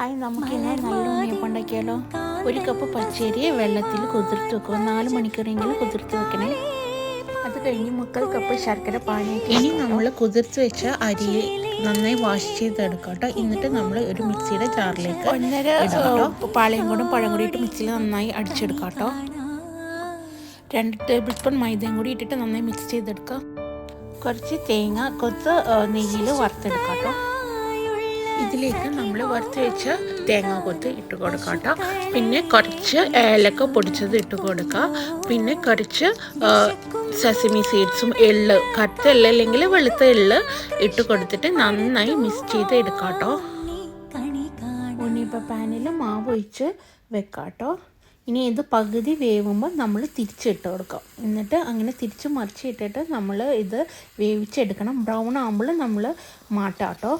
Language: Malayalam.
ഹായ് നമുക്കിന്ന് നല്ല ഉണ്ണിയപ്പം ഉണ്ടാക്കിയാലോ ഒരു കപ്പ് പച്ചരി വെള്ളത്തിൽ കുതിർത്ത് വെക്കുക നാല് മണിക്കൂറെങ്കിലും കുതിർത്ത് വെക്കണേ. അത് കഴിഞ്ഞ് മുക്കാൽ കപ്പ് ശർക്കര പാനി ഇനി നമ്മൾ കുതിർത്ത് വെച്ച അരി നന്നായി വാഷ് ചെയ്തെടുക്കാം കേട്ടോ. എന്നിട്ട് നമ്മൾ ഒരു മിക്സിയുടെ ജാറിലേക്ക് ഒന്നര പാളയും കൂടെ പഴം കൂടി ഇട്ട് മിക്സിയിൽ നന്നായി അടിച്ചെടുക്കാം കേട്ടോ. രണ്ട് ടേബിൾ സ്പൂൺ മൈദയും കൂടി ഇട്ടിട്ട് നന്നായി മിക്സ് ചെയ്തെടുക്കാം. കുറച്ച് തേങ്ങ കൊത്ത് നെയ്യിൽ വറുത്തെടുക്കാം കേട്ടോ. ഇതിലേക്ക് നമ്മൾ വറുത്ത് വെച്ച തേങ്ങ കൊത്ത് ഇട്ട് കൊടുക്കാം കേട്ടോ. പിന്നെ കുറച്ച് ഏലക്ക പൊടിച്ചത് ഇട്ട് കൊടുക്കുക പിന്നെ കുറച്ച് സസിമി സീഡ്സും എള്ള് കറുത്ത എള്ള് അല്ലെങ്കിൽ വെളുത്ത എള്ള് ഇട്ട് കൊടുത്തിട്ട് നന്നായി മിക്സ് ചെയ്ത് എടുക്കാം കേട്ടോ. ഉണ്ണിയപ്പ പാനിൽ മാവ് ഒഴിച്ച് വെക്കാം കേട്ടോ. ഇനി ഇത് പകുതി വേവുമ്പോൾ നമ്മൾ തിരിച്ചിട്ട് കൊടുക്കാം. എന്നിട്ട് അങ്ങനെ തിരിച്ച് മറിച്ചിട്ടിട്ട് നമ്മൾ ഇത് വേവിച്ചെടുക്കണം. ബ്രൗൺ ആകുമ്പോൾ നമ്മൾ മാറ്റാം കേട്ടോ.